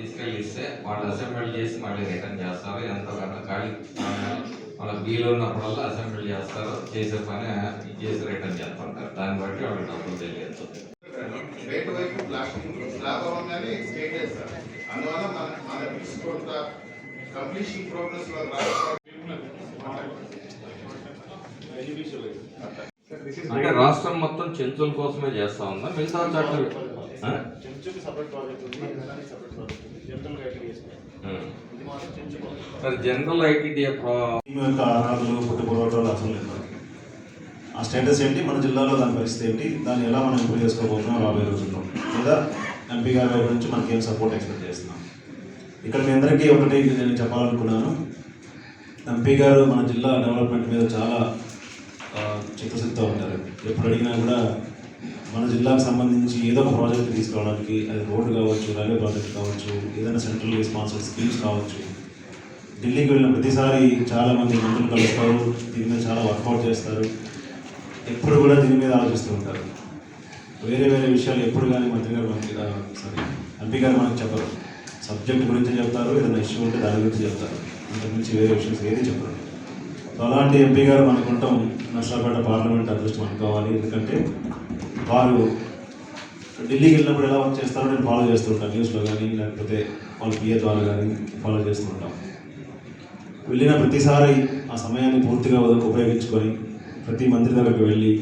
తీసుకెళ్ళి ఇస్తే వాళ్ళు అసెంబ్లీ చేసి మళ్ళీ రిటర్న్ చేస్తారు ఎంతో కొంత ఖాళీ వాళ్ళకి వీలు ఉన్నప్పుడల్లా అసెంబ్లీ చేస్తారు చేసే పని చేసి రిటర్న్ చేస్తుంటారు. దాన్ని బట్టి వాళ్ళకి డబ్బులు తెలియదు బయట వైపు ప్లాస్టిక్ స్లాబ్ అవ్వగానే స్టేట్ చేస్తారు. అందువల్ల మన మన బిల్స్ కొంత కంప్లీషన్ ప్రోగ్రెస్లో రాకపోవడం అంటే రాష్ట్రం మొత్తం చెంచుల కోసమే చేస్తా ఉందా? మిగతా చోట్ల ఆ? చెంచుకి సపరేట్ ప్రాజెక్ట్ ఉంది దానికి సపరేట్ ప్రాజెక్ట్ ఉంది. జనరల్ ఐటీడీఏ యొక్క లేదు ఆ స్టేటస్ ఏంటి? మన జిల్లాలో దాని పరిస్థితి ఏంటి? దాన్ని ఎలా మనం ఇంప్రూవ్ చేసుకోబోతున్నాం రాబోయే రోజుల్లో? లేదా ఎంపీ గారి వైపు నుంచి మనకి ఏం సపోర్ట్ ఎక్స్పెక్ట్ చేస్తున్నాం? ఇక్కడ మీ అందరికీ ఒకటి నేను చెప్పాలనుకున్నాను. ఎంపీ గారు మన జిల్లా డెవలప్మెంట్ మీద చాలా చిత్తశుద్ధితో ఉంటారు. ఎప్పుడు అడిగినా కూడా మన జిల్లాకు సంబంధించి ఏదో ఒక ప్రాజెక్ట్ తీసుకురావడానికి అది రోడ్డు కావచ్చు రైల్వే ప్రాజెక్ట్ కావచ్చు ఏదైనా సెంట్రల్ రెస్పాన్సిబుల్ స్కీమ్స్ కావచ్చు. ఢిల్లీకి వెళ్ళిన ప్రతిసారి చాలా మంది మంత్రులు కలుస్తారు దీని మీద చాలా వర్కౌట్ చేస్తారు. ఎప్పుడు కూడా దీని మీద ఆలోచిస్తూ ఉంటారు. వేరే వేరే విషయాలు ఎప్పుడు కానీ మంత్రి గారు మనకి సారీ ఎంపీ గారు మనకి చెప్పరు. సబ్జెక్ట్ గురించి చెప్తారు ఏదైనా ఇష్యూ ఉంటే దాని గురించి చెప్తారు. అంతకుమించి వేరే విషయం ఏది చెప్పరు. సో అలాంటి ఎంపీ గారు మనకుంటాం నష్టపడ్డ నర్సాపేట పార్లమెంట్ అదృష్టం అనుకోవాలి. ఎందుకంటే వారు ఢిల్లీకి వెళ్ళినప్పుడు ఎలా వర్క్ చేస్తారో నేను ఫాలో చేస్తుంటాను న్యూస్లో కానీ లేకపోతే వాళ్ళ పిఏ ద్వారా కానీ ఫాలో చేస్తుంటాం వెళ్ళిన ప్రతిసారి ఆ సమయాన్ని పూర్తిగా ఉద- ఉపయోగించుకొని ప్రతి మంత్రి దగ్గరికి వెళ్ళి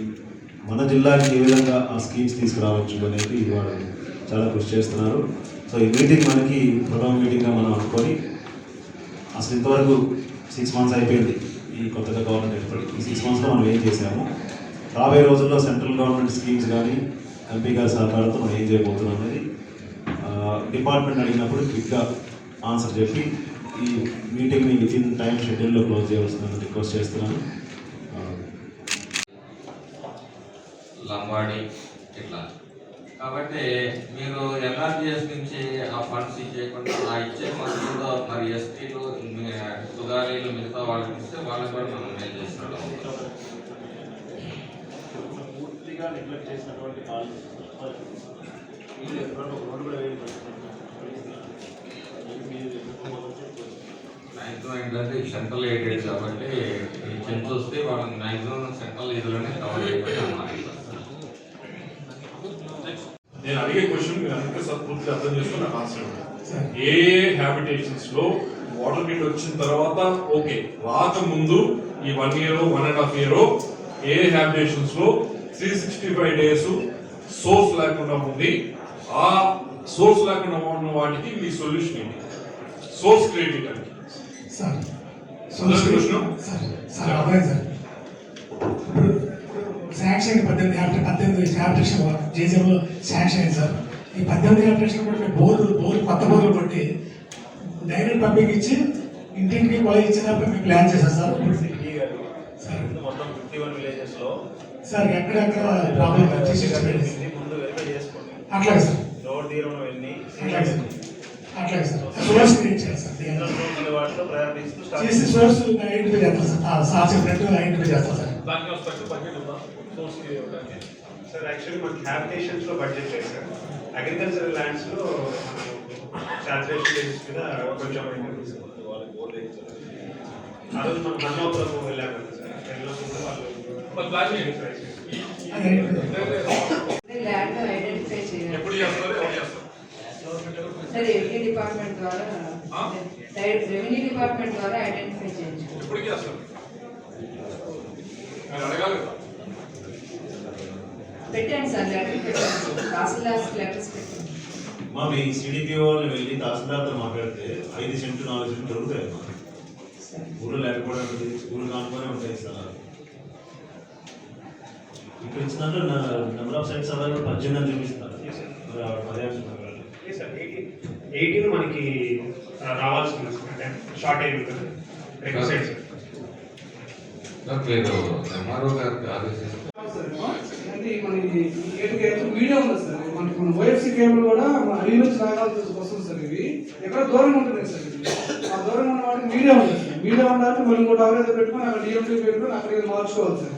మన జిల్లాకి ఏ విధంగా ఆ స్కీమ్స్ తీసుకురావచ్చు అనేది వారు చాలా కృషి చేస్తున్నారు. సో ఈ మీటింగ్ మనకి ప్రథమ మీటింగ్గా మనం అనుకొని అసలు ఇంతవరకు సిక్స్ మంత్స్ అయిపోయింది ఈ కొత్తగా గవర్నమెంట్ ఏర్పడి ఈ సిక్స్ మంత్స్లో మనం ఏం చేసాము? రాబోయే రోజుల్లో సెంట్రల్ గవర్నమెంట్ స్కీమ్స్ కానీ ఎంపీ గారి సహకారంతో మనం ఏం చేయబోతున్నాం అనేది డిపార్ట్మెంట్ అడిగినప్పుడు క్విక్గా ఆన్సర్ చెప్పి ఈ మీటింగ్ని విత్ ఇన్ టైం షెడ్యూల్లో క్లోజ్ చేయవలసిందని రిక్వెస్ట్ చేస్తున్నాను. లంబాడి ఇట్లా కాబట్టి మీరు ఎన్ఆర్జిఎస్ నుంచి ఆ ఫండ్స్ ఇచ్చేయకుండా ఆ ఇచ్చే ఫండ్స్లో మరి ఎస్టీలు సుధారీలు మిగతా వాళ్ళకి ఇస్తే వాళ్ళకి కూడా మనం మేలు చేస్తున్నాం పూర్తిగా నెగ్లెక్ట్ చేసినటువంటి వీళ్ళు రోడ్డు కూడా మ్యాక్సిమం ఏంటంటే సెంట్రల్ ఎయిడెడ్ కాబట్టి ఈ చెంచు వస్తే వాళ్ళని మ్యాక్సిమం సెంట్రల్ ఇదిలోనే కవర్ అయిపోయి అన్నారు నేను అడిగే క్వశ్చన్ మీరు అందరికీ పూర్తిగా అర్థం చేసుకుని నాకు ఆన్సర్ ఇవ్వండి. ఏ హ్యాబిటేషన్స్లో వాటర్ బిల్ వచ్చిన తర్వాత ఓకే రాకముందు ఈ one year one and half year A హ్యాబిటేషన్స్లో three sixty five days source లేకుండా ఉంది. ఆ సోర్స్ లేకుండా ఉన్న వాటికి మీ సొల్యూషన్ ఏంటి? Source create sir? Sir sir అబ్బాయి సార్. ఇప్పుడు శాంక్షన్ పద్దెనిమిది యాభై పద్దెనిమిది శాంక్షన్ అయింది సార్? ఈ పద్దెనిమిది కూడా మేము బోర్లు బోర్లు కొత్త బోర్లు కొట్టి డైరెక్ట్ పబ్లిక్ ఇచ్చి ఇంటింటికి పోయి ఇచ్చినప్పుడు మేము ప్లాన్ చేశాం సార్? మొత్తం ఫిఫ్టీ వన్ విలేజెస్లో సార్ ఎక్కడెక్కడ ప్రాబ్లం ముందు వెరిఫై చేసుకోండి. అట్లాగే సార్. రోడ్ తీరంలో వెళ్ళి అట్లాగే సార్. సోర్స్ క్రియేట్ చేయాలి సార్ వాటిలో ప్రయారిటీ ఇస్తూ చేసి సోర్స్ ఐడెంటిఫై చేస్తాం సార్. ఆ, సార్ చెప్పినట్టు ఐడెంటిఫై చేస్తాం సార్. దానికి స్పెషల్ బడ్జెట్ ఉందా? సోర్స్ సార్ యాక్చువల్లీ మనకి హ్యాబిటేషన్స్లో బడ్జెట్ సార్. అగ్రికల్చరల్ ల్యాండ్స్లో సాచురేషన్ బేసిస్ మీద కొంచెం ఆ రోజు మనం హన్మపురం వెళ్ళాము. ల్యాండ్ ఐడెంటిఫై చేయాలి. సరే రెవెన్యూ డిపార్ట్మెంట్ ద్వారా ఆ? రెవెన్యూ డిపార్ట్మెంట్ ద్వారా ఐడెంటిఫై కదా. పెట్టండి సార్ లెటర్ పెట్టండి. తహసీల్దార్స్ లెటర్స్ పెట్టండి. మా మీ సిడిపిఓ వాళ్ళు వెళ్ళి తహసీల్దార్తో మాట్లాడితే ఐదు సెంట్లు నాలుగు సెంట్లు దొరుకుతాయి సరే. ఊళ్ళో లేకపోవడం ఉంటుంది ఊరు కానుకొని ఉంటాయి స్థలాలు ఇచ్చిన దాంట్లో నెంబర్ ఆఫ్ సైట్స్ అవైలబుల్ పద్దెనిమిది అని చూపిస్తున్నారు కావాలి. సార్ ఎయిటీన్ మనకి రావాల్సింది అంటే షార్ట్ అయింది కదా రిక్వెస్ట్ సార్ ఎంఆర్ఓ గారికి మీడియా ఉంది సార్ మనకి మన ఓఎఫ్సీ కేబుల్ కూడా మన అడవి నుంచి రాగాల్సి వస్తుంది సార్ ఇవి ఎక్కడ దూరం ఉంటుంది సార్ ఆ దూరం ఉన్న వాటికి మీడియా ఉంది సార్ మీడియా ఉండాలంటే మనం ఏదో పెట్టుకొని అక్కడ డిఎంటీ పెట్టుకొని అక్కడ ఇది మార్చుకోవాలి సార్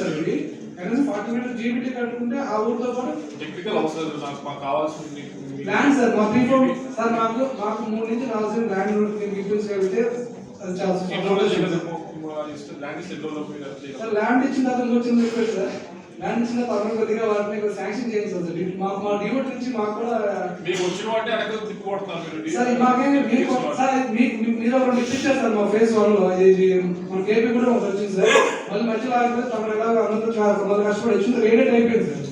సార్ ఇవి కనీసం ఫార్టీ మీటర్స్ జీబీటీ కట్టుకుంటే ఆ ఊరితో పాటు టెక్నికల్ అవసరం. నాకు మాకు కావాల్సింది ల్యాండ్ సార్ మా త్రీ ఫోర్ సార్ మాకు మాకు మూడు నుంచి నాలుగు ల్యాండ్ మీకు ఇప్పించగలిగితే అది చాలా ల్యాండ్ ఇచ్చిన తర్వాత చెప్పారు సార్ ఇచ్చిన తర్వాత కొద్దిగా వాటిని శాంక్షన్ చేయండి సార్. మాకు మా డివోట్ నుంచి మాకు కూడా మీకు వచ్చిన వాటి వెనక తిప్పుకొడుతున్నారు మీరు. సార్ మాకేం మీకు సార్ మీ- మీ- మీరు ఒకటి ఇప్పించారు సార్ మా ఫేస్ వన్లో. మన కేపీ కూడా ఒకటి వచ్చింది సార్. మళ్ళీ మధ్యలో ఆగిపోతే తమ ఎలా అందరూ చాలా కష్టపడి వచ్చింది. రేడెడ్ అయిపోయింది సార్.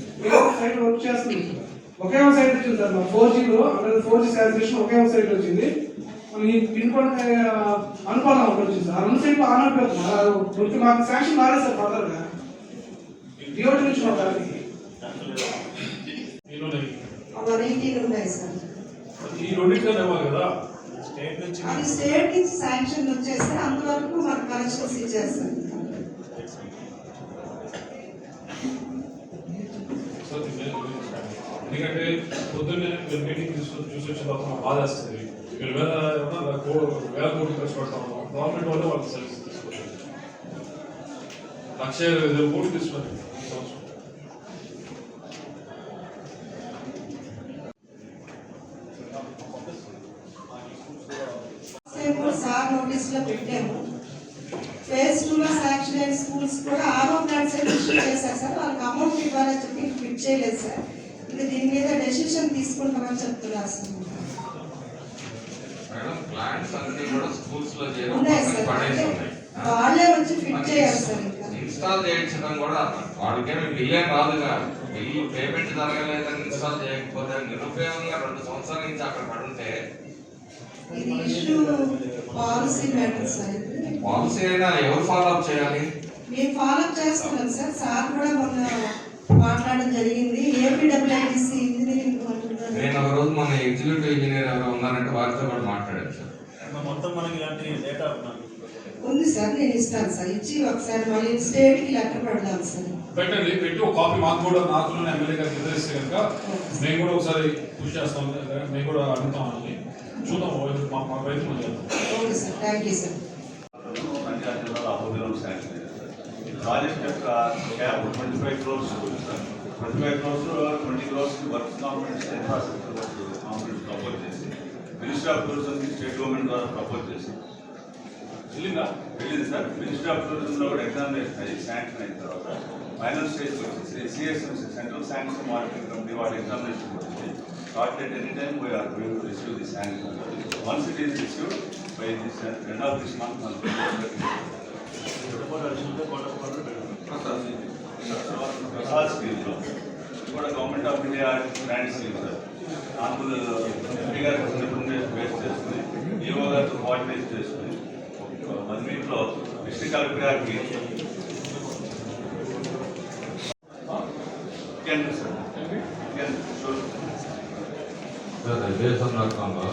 సైట్ వర్క్ చేస్తుంది. ఒకే ఒక సైట్ వచ్చింది సార్ మా ఫోర్ జీలో అంటే ఫోర్ జీ శాచురేషన్ ఒకే ఒక సైట్ వచ్చింది. మన ఈ పిన్ కోడ్ అనుపాలన ఒకటి వచ్చింది సార్. రెండు సైట్లు ఆన్ అయిపోతుంది మాకు శాంక్షన్ రాలేదు సార్ ఫర్దర్గా డిఓటి నుంచి మా దానికి మీలో నేను- వెరైటీలు ఉన్నాయి సార్ ఈ రెండింటిలోనే ఇవ్వాలి కదా స్టేట్ నుంచి అది స్టేట్ నుంచి శాంక్షన్ వచ్చేస్తే అంతవరకు మనకు కలెక్షన్స్ ఇచ్చేస్తారు సార్ నేను- ఎందుకంటే పొద్దున్నే మీరు మీటింగ్ తీసుకొని చూసి వచ్చిన తర్వాత నాకు బాధ వేస్తుంది మీరు వేల ఏమన్నా కో- వేల కోట్లు ఖర్చు పెడతాం గవర్నమెంట్ వల్ల వాళ్ళకి సర్వీస్ తీసుకోవాలి లక్ష ఇరవై కోట్లు ఈ సంవత్సరం సేమ్ కూడా సార్ నోటీస్ లో పెట్టాము. ఫేజ్ టూ లో శాంక్షన్ అయిన స్కూల్స్ కూడా ఆరో ప్లాన్స్ ఇష్యూ చేశారు సార్. వాళ్ళకి అమౌంట్ ఇవ్వాలని చెప్పి ఫిట్ చేయలేదు సార్. ఇది దీని మీద డెసిషన్ తీసుకుంటామని చెప్తున్నారు సార్. మేడం ప్లాంట్స్ అన్ని కూడా స్కూల్స్లో చేయడం ఉన్నాయి పక్కన సార్. పడేసి అంటే ఉన్నాయి. వాళ్ళే వచ్చి ఫిట్ చేయాలి సార్ ఇంకా. ఇన్స్టాల్ చేయించడం కూడా వాళ్ళకేమి బిల్లేం రాదుగా. బిల్లు పేమెంట్ జరగలేదని ఇన్స్టాల్ చేయకపోతే నిరుపయోగంగా రెండు సంవత్సరాల నుంచి అక్కడ పడుంటే ఇది ఇష్యూ పాలసీ మ్యాటర్ సార్ ఇది పాలసీ అయినా ఎవరు ఫాలో అప్ చేయాలి? మేము ఫాలో చేస్తున్నాం సార్ సార్ కూడా మొన్న మాట్లాడడం జరిగింది. ఏపీడబ్ల్యూఐడిసి ఇంజనీరింగ్ నేను ఒక రోజు మన ఎగ్జిక్యూటివ్ ఇంజనీర్ ఎవరు ఉన్నారంటే వారితో కూడా మాట్లాడాను సార్ మొత్తం మనకి ఇలాంటి డేటా ఉంది? సార్ నేను ఇస్తాను సార్ ఇచ్చి ఒకసారి మళ్ళీ స్టేట్కి లెటర్ పెడదాం సార్ పెట్టండి. పెట్టి. ఒక కాపీ మాకు కూడా నాకు ఎమ్మెల్యే గారికి ఎదురిస్తే కనుక మేము కూడా ఒకసారి కృషి చేస్తాం మేము కూడా అడుగుతాం చూద్దాం మా మా ప్రయత్నం మనం చేద్దాం okay sir thank you sir. Project యొక్క cap twenty five crores sir. Twenty five crores twenty crores work components infrastructure work propose చేసి మినిస్టర్ ఆఫ్ టూరిజంకి స్టేట్ గవర్నమెంట్ ద్వారా ప్రపోజ్ చేసి. వెళ్ళిందా? వెళ్ళింది సార్. మినిస్టర్ ఆఫ్ టూరిజంలో కూడా ఎగ్జామినేషన్ అయ్యి శాంక్షన్ అయిన తర్వాత ఫైనల్ స్టేజ్ వచ్చి CSMC central sanction monitoring company వాళ్ళ ఎగ్జామినేషన్ వచ్చింది short at any time we are going to receive the sanction once it is received by this end of this month Prasad స్కీమ్లో కూడా government of India grand scheme sir Andhra MP గారికి representation base చేసుకుని EO గారితో coordinate చేసుకుని ఒక one వీక్లో district collector గారికి కేంద్ర సార్ కేంద్ర షూర్ సార్ ఇదే సందర్భంలో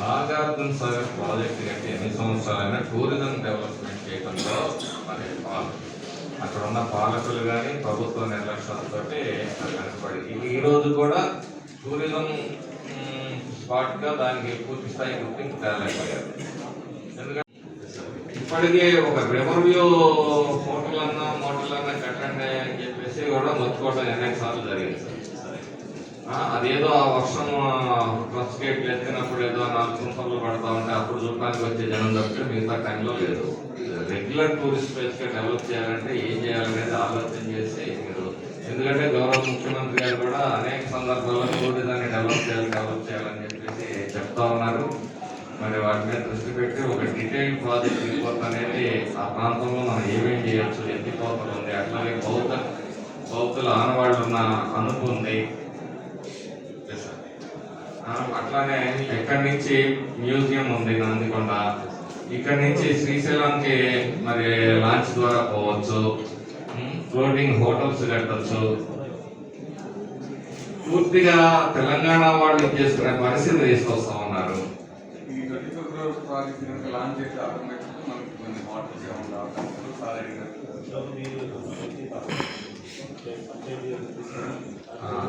నాగార్జున సాగర్ ప్రాజెక్ట్ కట్టి ఎన్ని సంవత్సరాలైనా టూరిజం డెవలప్మెంట్ చేయడంలో మరి అక్కడ ఉన్న పాలకులు కానీ ప్రభుత్వ నిర్లక్ష్యంతో వెనకబడి ఈరోజు కూడా టూరిజం స్పాట్గా దానికి పూర్తి స్థాయి గుర్తింపు తేలేకపోయారు. ఎందుకంటే ఇప్పటికే ఒక రివర్వ్యూ హోటల్ అన్నా మోటల్ అన్నా కట్టండి అని చెప్పేసి కూడా మొత్తుకోవడం అనేక సార్లు జరిగింది. అదేదో ఆ వర్షం ఫస్ట్ గేట్ ఎత్తినప్పుడు ఏదో నాలుగు సంవత్సరాలు పడతా ఉంటే అప్పుడు చూడడానికి వచ్చే జనం తప్పితే మిగతా టైంలో లేదు. రెగ్యులర్ టూరిస్ట్ ప్లేస్గా డెవలప్ చేయాలంటే ఏం చేయాలనేది ఆలోచన చేసి మీరు ఎందుకంటే గౌరవ ముఖ్యమంత్రి గారు కూడా అనేక సందర్భాల్లో టూరిజాన్ని డెవలప్ చేయాలి డెవలప్ చేయాలని చెప్పేసి చెప్తా ఉన్నారు. మరి వాటి మీద దృష్టి పెట్టి ఒక డీటెయిల్ ప్రాజెక్ట్ రిపోర్ట్ అనేది ఆ ప్రాంతంలో మనం ఏమేం చేయొచ్చు ఎత్తిపోతలు ఉంది అట్లాగే బౌద్ధ బౌద్ధుల ఆనవాళ్ళు ఉన్న అనుపు ఉంది. అట్లానే ఎక్కడి నుంచి మ్యూజియం ఉంది నందికొండ? ఇక్కడ నుంచి శ్రీశైలంకి మరి లాంచ్ ద్వారా పోవచ్చు. ఫ్లోటింగ్ హోటల్స్ కట్టచ్చు. పూర్తిగా తెలంగాణ వాళ్ళు చేసుకునే పరిస్థితి తీసుకొస్తా ఉన్నారు.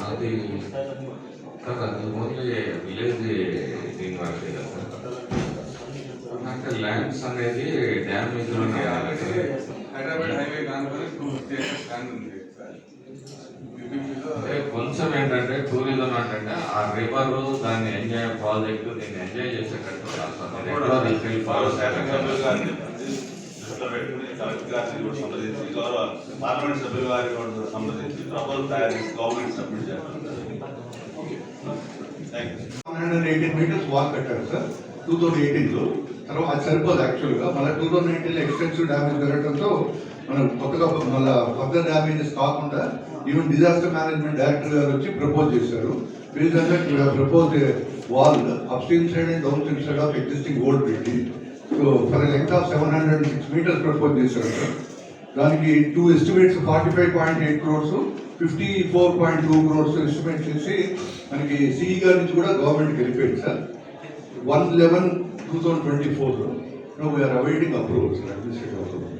అది కదా అది ఓన్లీ విలేజ్ దీని వరకే కదా సార్ అంటే ల్యాండ్స్ అనేది డ్యామేజ్ అంటే హైదరాబాద్ హైవే కానుకొని టూ ఫిఫ్టీ ఎకర్స్ ల్యాండ్ ఉంది సార్ యూపీపీలో అంటే కొంచెం ఏంటంటే టూరిజం అంటే ఆ రివర్ దాన్ని ఎంజాయ్ ప్రాజెక్ట్ దీన్ని ఎంజాయ్ చేసేటట్టు కాదు సార్. మీరు ఎక్కడో తీసుకెళ్ళి గౌరవ శాసన ఫారెస్ట్ సభ్యులు గారిని దృష్టిలో పెట్టుకుని కలెక్టర్ గారిని కూడా సంప్రదించి గౌరవ పార్లమెంట్ సభ్యుల గారిని కూడా సంప్రదించి ప్రపోజల్ తయారు చేసి గవర్నమెంట్ సబ్మిట్ చేస్తాం thank you one hundred eighteen metres wall కట్టారు సార్ టూ థౌసండ్ ఎయిటీన్లో తర్వాత అది సరిపోదు యాక్చువల్గా మళ్ళీ టూ థౌసండ్ ఎయిటీన్లో ఎక్స్టెన్సివ్ డ్యామేజ్ జరగడంతో మనం కొత్తగా మళ్ళీ ఫర్దర్ డ్యామేజెస్ కాకుండా ఈవెన్ డిజాస్టర్ మేనేజ్మెంట్ డైరెక్టర్ గారు వచ్చి ప్రపోజ్ చేశారు. Reason propose wall upstream side and downstream side of existing old building so for length of seven hundred six metres propose చేశారు సార్ దానికి two estimates forty five point eight crores fifty four point two crores estimate చేసి మనకి CE గారి నుంచి కూడా గవర్నమెంట్కి వెళ్ళిపోయింది sir. One eleven two thousand twenty four we are awaiting approval sir administrative approval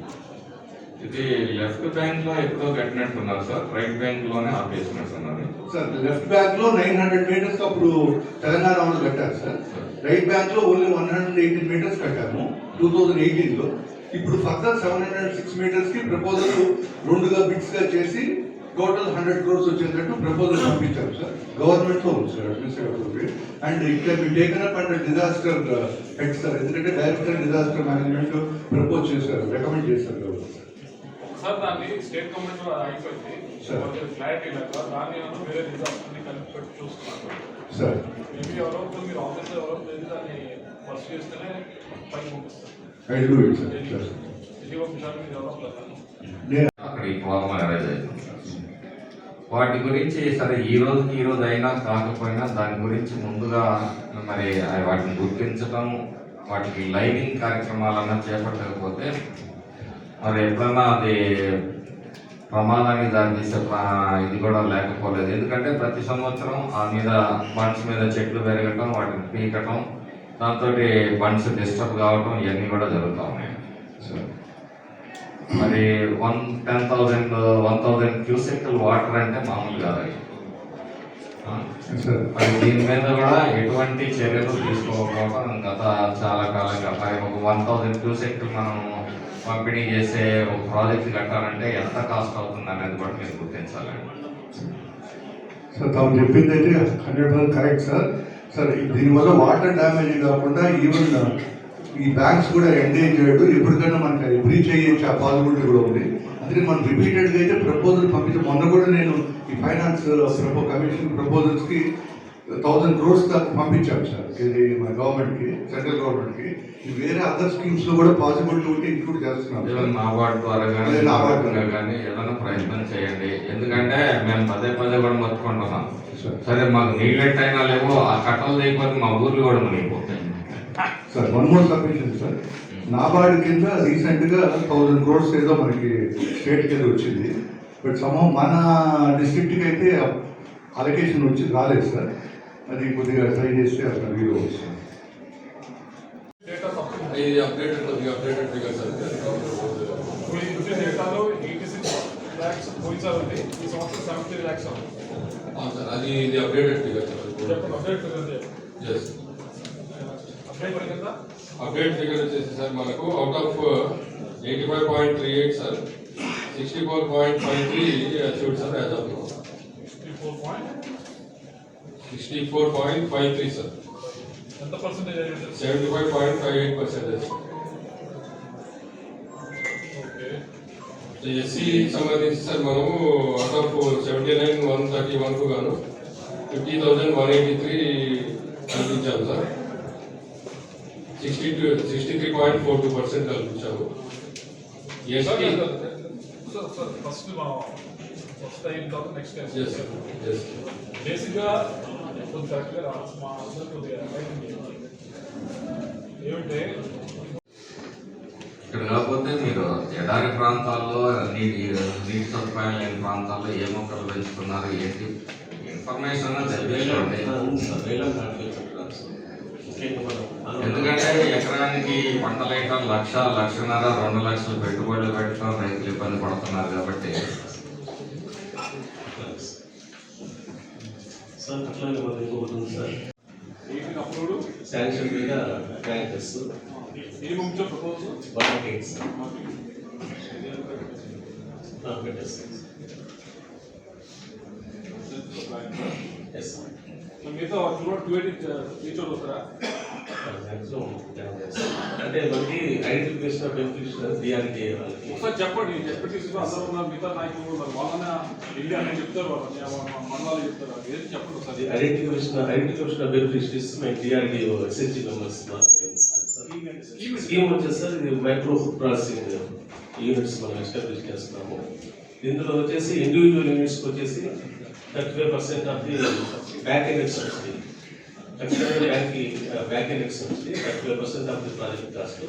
ఇది లెఫ్ట్ బ్యాంక్లో ఎప్పుడో కట్టినట్టున్నారు సార్ రైట్ బ్యాంక్లోనే ఆపేసినట్టున్నారు సార్ లెఫ్ట్ బ్యాంక్లో నైన్ హండ్రెడ్ మీటర్స్ అప్పుడు తెలంగాణ వాళ్ళు కట్టారు సార్ రైట్ బ్యాంక్లో only one hundred eighteen metres కట్టాము టూ థౌసండ్ ఎయిటీన్లో. ఇప్పుడు further seven hundred six మీటర్స్కి proposal రెండుగా బిట్స్గా చేసి టోటల్ హండ్రెడ్ క్రోర్స్ వచ్చేటట్టు ప్రపోజల్ పంపించారు సార్ గవర్నమెంట్లో ఉంది sir administrative and it can be taken up and disaster head sir ఎందుకంటే డైరెక్టర్ డిజాస్టర్ మేనేజ్మెంట్ ప్రపోజ్ చేశారు రికమెండ్ చేశారు గవర్నమెంట్ సార్ దాన్ని స్టేట్ గవర్నమెంట్లో అయిపోయింది. క్లారిటీ లేక దాన్ని ఏమన్నా వేరే డిజాస్టర్ని కలిపి పెట్టి చూస్తున్నారు. సార్ మేబీ ఎవరో మీరు ఎవరో దాన్ని ఫస్ట్ చేస్తేనే పంపిస్తారు. మీరు ఎవరో అక్కడ ఈ ఫార్మ్ అరేంజ్ అవుతుంది. వాటి గురించి సరే ఈ రోజు ఈ రోజు అయినా కాకపోయినా దాని గురించి ముందుగా మరి వాటిని గుర్తించడం వాటికి లైనింగ్ కార్యక్రమాలన్నా చేపట్టకపోతే మరి ఎప్పుడన్నా అది ప్రమాదానికి దారితీసే తీసే ఇది కూడా లేకపోలేదు. ఎందుకంటే ప్రతి సంవత్సరం ఆ మీద బండ్స్ మీద చెట్లు పెరగటం వాటిని పీకటం దాంతో బండ్స్ డిస్టర్బ్ కావటం ఇవన్నీ కూడా జరుగుతూ ఉన్నాయి. సో మరి one ten thousand one thousand cusec water అంటే మామూలు కాదు మరి దీని మీద కూడా ఎటువంటి చర్యలు తీసుకోకపోవడం గత చాలా కాలంగా. మరి ఒక వన్ థౌసండ్ క్యూసెక్ మనం పంపిణీ చేసే ఒక ప్రాజెక్ట్ కట్టాలంటే ఎంత కాస్ట్ అవుతుంది అనేది కూడా మీరు గుర్తించాలండి. సార్ తాము చెప్పింది అయితే hundred percent correct sir sir దీనివల్ల వాటర్ డ్యామేజ్ కాకుండా ఈవెన్ ఈ బ్యాంక్స్ కూడా ఎంగేజ్ చేయడు ఎప్పటికైనా మనకి బ్రీచ్ అయ్యే పాసిబిలిటీ కూడా ఉంది. అందుకని మనం రిపీటెడ్గా అయితే ప్రపోజల్ పంపించాం మొన్న కూడా నేను ఈ ఫైనాన్స్ ప్రపో కమిషన్ ప్రపోజల్స్కి థౌసండ్ క్రోర్స్ దాకా పంపించాం సార్. ఇది మన గవర్నమెంట్కి సెంట్రల్ గవర్నమెంట్కి వేరే అదర్ స్కీమ్స్లో కూడా పాసిబిలిటీ ఉంటే ఇంక్లూడ్ చేస్తున్నాం నాబార్డ్ ద్వారా కానీ నాబార్డ్ నాబార్డ్గా కానీ ఏదైనా ప్రయత్నం చేయండి. ఎందుకంటే మేము పదే పదే కూడా మొత్తుకుంటున్నాం. సార్ మాకు నీళ్ళెట్ అయినా లేవో ఆ కట్టలు లేకపోతే మా ఊర్లు కూడా మునిగిపోతాయి. Sir one more submission sir NABARD కింద రీసెంట్గా థౌసండ్ క్రోర్స్ ఏదో మనకి స్టేట్ కింద వచ్చింది. బట్ సమం మన డిస్ట్రిక్ట్కి అయితే అలొకేషన్ వచ్చి రాలేదు సార్ అది కొద్దిగా ట్రై చేస్తే అక్కడ వీలు వస్తుంది. ఇది అప్డేటెడ్ కొద్దిగా అప్డేటెడ్ ఫిగర్స్ ఇప్పుడు ఇచ్చే డేటాలో ఎయిటీ సిక్స్ ల్యాక్స్ పోయిసారి ఉంది ఈ సంవత్సరం సెవెంటీ ల్యాక్స్ ఉంది సార్ అది ఇది అప్డేటెడ్ ఫిగర్ చెప్పండి అప్డేట్ ఎస్ అప్డేట్ పడిందా అప్డేట్ ఫిగర్ వచ్చేసి సార్ మనకు out of eighty five point three eight sir. Sixty four point five three achieved sir as of sixty four point sixty four point five three sir. ఎంత percentage అయ్యింది seventy five point five eight percentage okay. SC సంబంధించి sir మనము out of seventy nine one thirty వన్కు గాను fifty thousand one eighty three కల్పించాము sir. Sixty two sixty three point four two percent కల్పించాము ST first మనం first అయిన తర్వాత next yes yes బేసిక్గా కొంచెం కరెక్ట్గా రావాలి మా అందరూ కొద్దిగా రైటింగ్ చేయాలి. ఏమంటే ఇక్కడ కాకపోతే మీరు ఎడారి ప్రాంతాల్లో నీటి నీటి సదుపాయం లేని ప్రాంతాల్లో ఏ మొక్కలు పెంచుతున్నారు ఏంటి? ఇన్ఫర్మేషన్ తెలియజేయండి ఎందుకంటే ఎకరానికి పంటలు వేయటం లక్ష లక్షన్నర రెండు లక్షలు పెట్టుబడులు పెట్టడం రైతులు ఇబ్బంది పడుతున్నారు కాబట్టి. సార్ అట్లాగే మనకి ఇంకొకటి ఉంది సార్. శాంక్షన్ మీద ట్యాంకర్స్ సార్ మిగతా టూ టూ ఎయిటీ టీచర్లు వస్తారా? అంటే మనకి ఐడెంటిఫికేషన్ బెనిఫిషియర్ డిఆర్డి ఒకసారి చెప్పండి ఎక్స్పెక్టేషన్ అందరూ ఉన్నారు మిగతా నాయకులు ఉన్నారు. వాళ్ళనే ఇండియా అని చెప్తారు మండలాలు చెప్తారు. ఏది చెప్పండి ఒకసారి. ఐడెంటిఫికేషన్ ఐడెంటిఫికేషన్ బెనిఫిషరీస్ మేము డిఆర్డిఓ ఎస్ఎస్జి మెంబర్స్ స్కీమ్ వచ్చేసి సార్ ఇది మైక్రో ఫుడ్ ప్రాసెసింగ్ యూనిట్స్ మనం ఎస్టాబ్లిష్ చేస్తున్నాము. ఇందులో వచ్చేసి ఇండివిజువల్ యూనిట్స్కి వచ్చేసి thirty five percent of the back end subsidy ఖచ్చితంగా బ్యాంక్కి back end subsidy thirty five percent of the project cost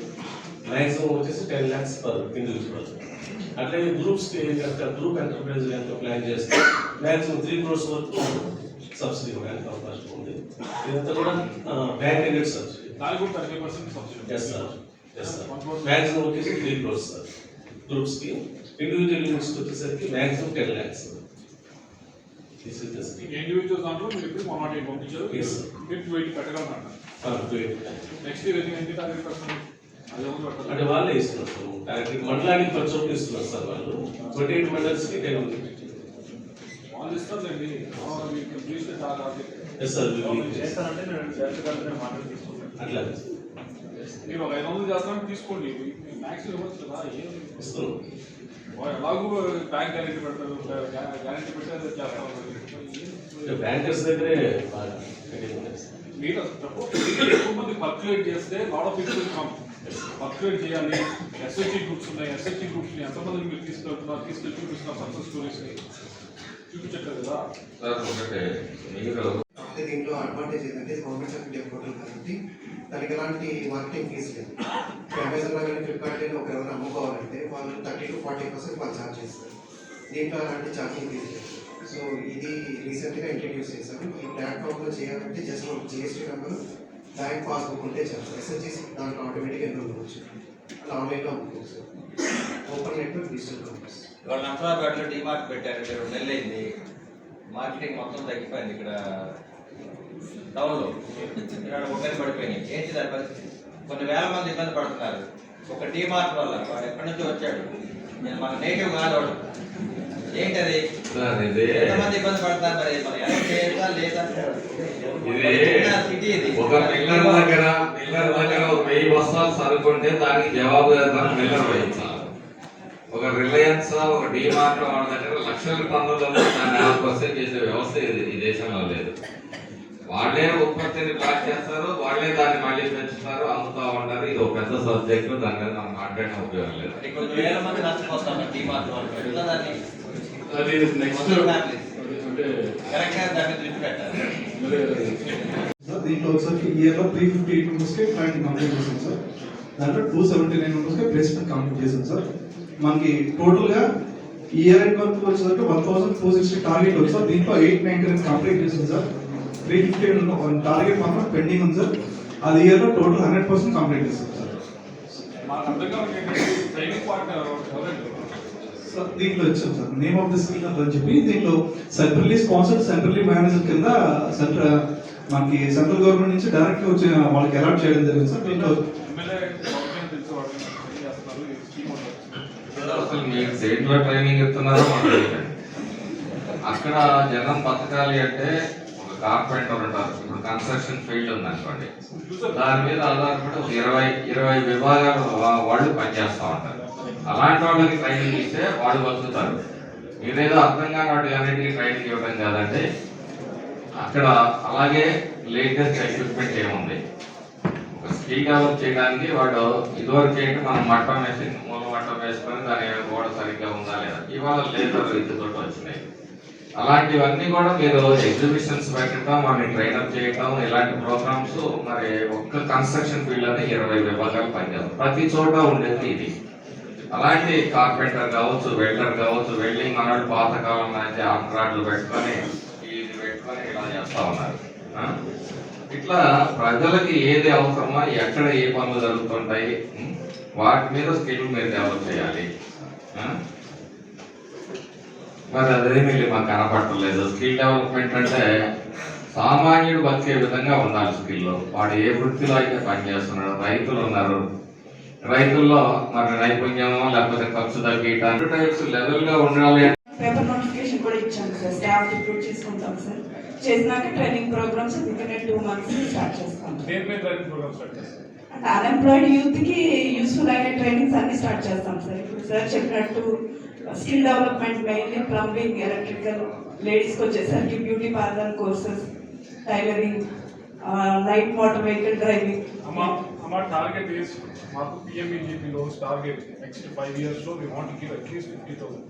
maximum వచ్చేసి టెన్ ల్యాక్స్ పర్ ఇండివిజువల్ అట్లాగే గ్రూప్స్కి కనుక గ్రూప్ ఎంటర్ప్రైజ్ కనుక ప్లాన్ చేస్తే మ్యాక్సిమం త్రీ క్రోర్స్ వరకు సబ్సిడీ ఇవ్వడానికి అవకాశం ఉంది ఇదంతా కూడా బ్యాంక్ ఎండ్ సబ్సిడీ దానికి కూడా thirty percent subsidy yes sir yes sir maximum వచ్చేసి త్రీ క్రోర్స్ సార్ గ్రూప్స్కి ఇండివిజువల్ యూనిట్స్కి వచ్చేసరికి maximum ten lakhs this is the scheme individual దాంట్లో మీరు ఇప్పుడు వన్ నాట్ ఎయిట్ పంపించారు. మీరు టూ ఎయిటీ నెక్స్ట్ ఇయర్ ఎన్ని టార్గెట్ ఎవరు అంటే వాళ్ళే ఇస్తున్నారు సార్. డైరెక్ట్ మండలానికి పది చోట్ల ఇస్తున్నారు సార్ వాళ్ళు. ట్వంటీ ఎయిట్ మండల్స్కి టెన్ వాళ్ళు ఇస్తారులేండి. ఎస్ సార్ చేస్తారంటే నేను డైరెక్ట్ గారితో మాట్లాడి తీసుకుంటాను అట్లా మీరు ఒక ఐదు వందలు చేస్తారని తీసుకోండి మ్యాక్స్ ఇవ్వచ్చు కదా ఏం ఇస్తున్నాం వాళ్ళు ఎలాగో బ్యాంక్ గ్యారెంటీ పెడతారు గ్యారెంటీ పెట్టారు చేస్తారు బ్యాంకర్స్ దగ్గరే బాగా headache ఉంది సార్. మీరు అసలు ఎక్కువ మంది పర్క్యులేట్ చేస్తే lot of people come percolate చేయాలి ఎస్హెచ్జి గ్రూప్స్ ఉన్నాయి ఎస్హెచ్జి గ్రూప్స్ ఎంతమంది మీరు తీసుకెళ్తున్నారు తీసుకెళ్ళి చూపిస్తున్నారు సక్సెస్ స్టోరీస్ చూపించట్లేదు కదా సార్ ఒకటే మీరు కాకపోతే దీంట్లో అడ్వాంటేజ్ ఏంటంటే గవర్నమెంట్ ఆఫ్ ఇండియా పోర్టల్ కాబట్టి దానికి ఎలాంటి మార్కెటింగ్ ఫీజ్ లేదు. అమెజాన్ కానీ ఫ్లిప్కార్ట్ కానీ ఒక ఎవరు అమ్ముకోవాలంటే వాళ్ళు థర్టీ టు ఫార్టీ పర్సెంట్ వాళ్ళు ఛార్జ్ చేస్తారు. దీంట్లో అలాంటి ఛార్జింగ్ ఫీజ్ లేదు. సో ఇది రీసెంట్గా ఇంట్రడ్యూస్ చేశాను ఈ ప్లాట్ఫామ్లో చేయాలంటే జస్ట్ ఒక జిఎస్టీ నెంబర్ బ్యాంక్ పాస్బుక్ ఉంటే చాలు. ఎస్ఎస్జీసీ దాంట్లో ఆటోమేటిక్గా ఎన్రోల్ అవ్వచ్చు అలా ఆన్లైన్లో అమ్ముకోవచ్చు. ఓపెన్ నెట్వర్క్ డిజిటల్ కంపెనీస్ ఇవాళ నర్సరాబాద్లో డిమార్ట్ పెట్టారు. రెండు నెలలు అయింది. మార్కెటింగ్ మొత్తం తగ్గిపోయింది. ఇక్కడ టౌన్లో ఇక్కడ పడిపోయినాయి ఏంటి దాని పరిస్థితి? కొన్ని వేల మంది ఇబ్బంది పడుతున్నారు. ఒక డిమార్ట్ వల్ల వాడు ఎక్కడి నుంచి వచ్చాడు. నేను మన నేటివ్ కాదు వాడు ఏంటది ఎంతమంది ఇబ్బంది పడుతున్నారు మరి? మరి ఎలా చేయాలా లేదా? ఇది. సిటీ ఇది. ఒక మిల్లర్ దగ్గర మిల్లర్ దగ్గర వెయ్యి సరుకుంటే దానికి జవాబుదారితనం మిల్లర్ వహించాలి ఒక రిలయన్స్ ఒక డిమార్ట్ వాళ్ళ దగ్గర లక్షల పన్నులలో దాన్ని పర్సెంట్ చేసే వ్యవస్థ ఇది ఈ దేశంలో లేదు. వాళ్ళే ఉత్పత్తిని ప్లాన్ చేస్తారు వాళ్ళే దాన్ని మళ్ళీ పెంచుతారు అమ్ముతా ఉంటారు. ఇది ఒక పెద్ద సబ్జెక్ట్ దాని మీద మనం మాట్లాడిన ఉపయోగం లేదు. దీంట్లో వచ్చేసరికి ఇయర్లో త్రీ ఫిఫ్టీ ఎయిట్ మెంబర్స్కి ట్రైనింగ్ కంప్లీట్ చేసాం సార్. దాంట్లో టూ సెవెంటీ నైన్ మెంబర్స్కి ప్లేస్మెంట్ కంప్లీట్ చేసాం సార్. మనకి టోటల్గా ఇయర్ ఎండ్ వరకు వచ్చేసరికి one thousand two sixty target ఉంది సార్. దీంట్లో ఎయిట్ నైన్టీ నైన్ కంప్లీట్ చేసాం సార్. త్రీ ఫిఫ్టీ టార్గెట్ మాత్రం పెండింగ్ ఉంది సార్. అది ఇయర్లో టోటల్ హండ్రెడ్ పర్సెంట్ కంప్లీట్ చేసాం సార్. సార్ దీంట్లో ఇచ్చాం sir. Name of the skill అని చెప్పి దీంట్లో సెంట్రల్లీ స్పాన్సర్డ్ సెంట్రల్లీ మేనేజర్ కింద సెంట్రల్ మనకి సెంట్రల్ గవర్నమెంట్ నుంచి డైరెక్ట్ వచ్చి వాళ్ళకి అలాట్ చేయడం జరిగింది సార్. దీంట్లో స్కీమ్ అసలు మీరు ట్రైనింగ్ ఇస్తున్నారో. అక్కడ జనం బతకాలి అంటే ఒక కార్పెంటర్ ఉంటారు ఇప్పుడు కన్స్ట్రక్షన్ ఫీల్డ్ ఉంది అనుకోండి దాని మీద ఆధారపడి ఒక ఇరవై ఇరవై విభాగాలు వాళ్ళు పనిచేస్తూ ఉంటారు. అలాంటి వాళ్ళకి ట్రైనింగ్ ఇస్తే వాళ్ళు బతుకుతారు. మీరేదో అర్థం కాని వాటి అన్నిటికీ ట్రైనింగ్ ఇవ్వడం కాదండి. అక్కడ అలాగే లేటెస్ట్ ఎక్విప్మెంట్ ఏముంది? ఒక స్కిల్ డెవలప్ చేయడానికి వాడు ఇదివరకు ఏంటి మనం మట్టం వేసి మూల మట్టం వేసుకొని దాని గోడ సరిగ్గా ఉందా లేదా? ఇవాళ లేట్లో ఇంత తోట వచ్చినాయి. అలాంటివన్నీ కూడా మీరు ఎగ్జిబిషన్స్ పెట్టడం వాళ్ళని అప్ చేయటం ఇలాంటి ప్రోగ్రామ్స్ మరి ఒక్క కన్స్ట్రక్షన్ ఫీల్డ్ అనేది ఇరవై విభాగాలు పనిచేస్తాం ప్రతి చోట ఉండేది ఇది. అలాంటి కార్పెంటర్ కావచ్చు వెల్డర్ కావచ్చు వెల్డింగ్ అన్నాడు పాతకాలం అయితే ఆంధ్రాడ్లు పెట్టుకొని ఇది పెట్టుకొని ఇలా చేస్తా ఉన్నారు. ఇట్లా ప్రజలకి ఏది అవసరమా ఎక్కడ ఏ పనులు జరుగుతుంటాయి వాటి మీద స్కిల్ మీరు డెవలప్ చేయాలి. మరి అదేమీ మాకు కనపడలేదు స్కిల్ డెవలప్మెంట్ అంటే సామాన్యుడు బతికే విధంగా ఉండాలి స్కిల్ వాడు ఏ వృత్తిలో అయితే పనిచేస్తున్నాడు రైతులు ఉన్నారు. రైతుల్లో మరి నైపుణ్యమో లేకపోతే ఖర్చు తగ్గేయటం టైప్స్ లెవెల్గా ఉండాలి. పేపర్ నోటిఫికేషన్ కూడా ఇచ్చాను సార్. స్టాఫ్ రిక్రూట్ చేసుకుంటాం సార్. చేసినాక training programmes within two months start చేస్తాం. అన్ఎంప్లాయిడ్ యూత్కి యూస్ఫుల్ అయిన ట్రైనింగ్స్ అన్ని స్టార్ట్ చేస్తాం సార్. ఇప్పుడు సార్ చెప్పినట్టు skill development mainly plumbing electrical లేడీస్కి వచ్చేసరికి beauty parlour courses tailoring light motor vehicle driving. అమ్మ అమ్మ టార్గెట్ ఈస్ మాకు పిఎంఈజీపీలో టార్గెట్ నెక్స్ట్ ఫైవ్ ఇయర్స్లో we want give at least fifty thousand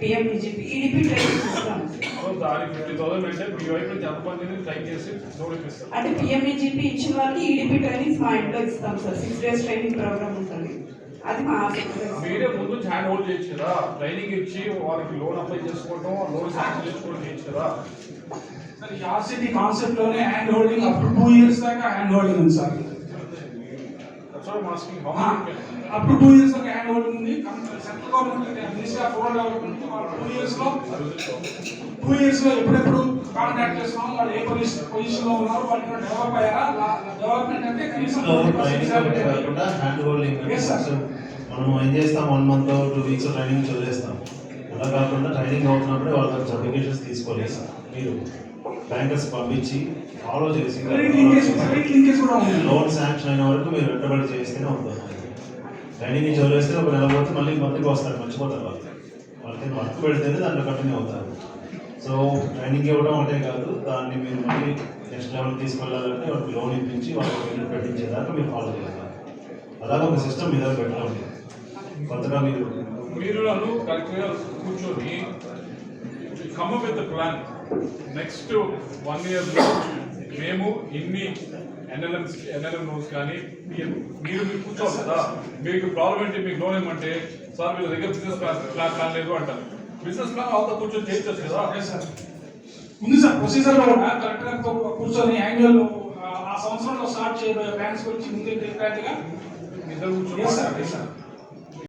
PMEGP EDP training ఇస్తాం సో దాని ఫిఫ్టీ థౌసండ్ అంటే మీ వైపు నుంచి ఎంతమందిని ట్రై చేసి నోటిఫిస్తారు అంటే పిఎంఈజీపీ ఇచ్చిన వాళ్ళకి ఈడిపి ట్రైనింగ్స్ మా ఇంట్లో ఇస్తాం sir. Six days training programme ఉంటుంది. అది మా మీరే ముందు హ్యాండ్ హోల్డ్ చేయొచ్చు కదా ట్రైనింగ్ ఇచ్చి వాళ్ళకి లోన్ అప్లై చేసుకోవడం లోన్ శాంక్షన్ చేసుకోవడం చేయొచ్చు కదా సార్ ఈ RSETI కాన్సెప్ట్లోనే hand holding up to two years దాకా హ్యాండ్ హోల్డింగ్ ఉంది sir. That's what I'm asking. How Ah. many can- up to two years దాకా హ్యాండ్ హోల్డింగ్ ఉంది. Central government ministry of rural development two ఇయర్స్లో two ఇయర్స్లో ఎప్పుడెప్పుడు contact చేస్తున్నాం వాళ్ళు ఏ position పొజిషన్లో ఉన్నారు వాళ్ళు డెవలప్ అయ్యారా? డెవలప్మెంట్ అంటే కనీసం ట్రైనింగ్ ఒకటే కాకుండా హ్యాండ్ హోల్డింగ్ Yes, sir. మనం ఏం చేస్తాం? One month two weeks training చదివేస్తాం. అలా కాకుండా ట్రైనింగ్ అవుతున్నప్పుడే వాళ్ళ దగ్గర అప్లికేషన్స్ తీసుకోవాలి మీరు బ్యాంకర్స్ పంపించి ఫాలో చేసి లోన్ శాంక్షన్ అయిన వరకు మీరు వెంటబడి చేస్తేనే ఉంటుంది. ట్రైనింగ్ నుంచి వదిలేస్తే ఒక నెల పోతే మళ్ళీ మంత్కి వస్తారు మర్చిపోతారు వాళ్ళు. వాళ్ళకి వర్క్ పెడితేనే దాంట్లో కంటిన్యూ అవుతారు. సో ట్రైనింగ్ ఇవ్వడం అంటే కాదు దాన్ని మీరు మళ్ళీ నెక్స్ట్ లెవెల్ తీసుకెళ్ళాలంటే వాళ్ళకి లోన్ ఇప్పించి వాళ్ళకి పెట్టించేదాకా మీరు ఫాలో చేయాలి. అలాగే ఒక సిస్టమ్ మీద పెట్టాలి నన్ను కరెక్ట్గా కూర్చొని come with plan. Next one ఇయర్లో మేము ఇన్ని ఎన్ఎల్ఎంస్ ఎన్ఎల్ఎం లోన్స్ కానీ మీరు మీరు కూర్చోవాలి కదా. మీకు ప్రాబ్లం ఏంటి? మీకు లోన్ ఏమంటే సార్ మీరు దగ్గర బిజినెస్ ప్లాన్ ప్లాన్ ప్లాన్ లేదు అంటారు. బిజినెస్ ప్లాన్ వాళ్ళతో కూర్చొని చేయించచ్చు కదా. ఉంది సార్ ప్రొసీజర్లో కరెక్ట్గా కూర్చొని యాన్యువల్ ఆ సంవత్సరంలో స్టార్ట్ చేయబోయే ప్లాన్స్ గురించి ముందే చెప్పినట్టుగా ఇద్దరు కూర్చొని sir.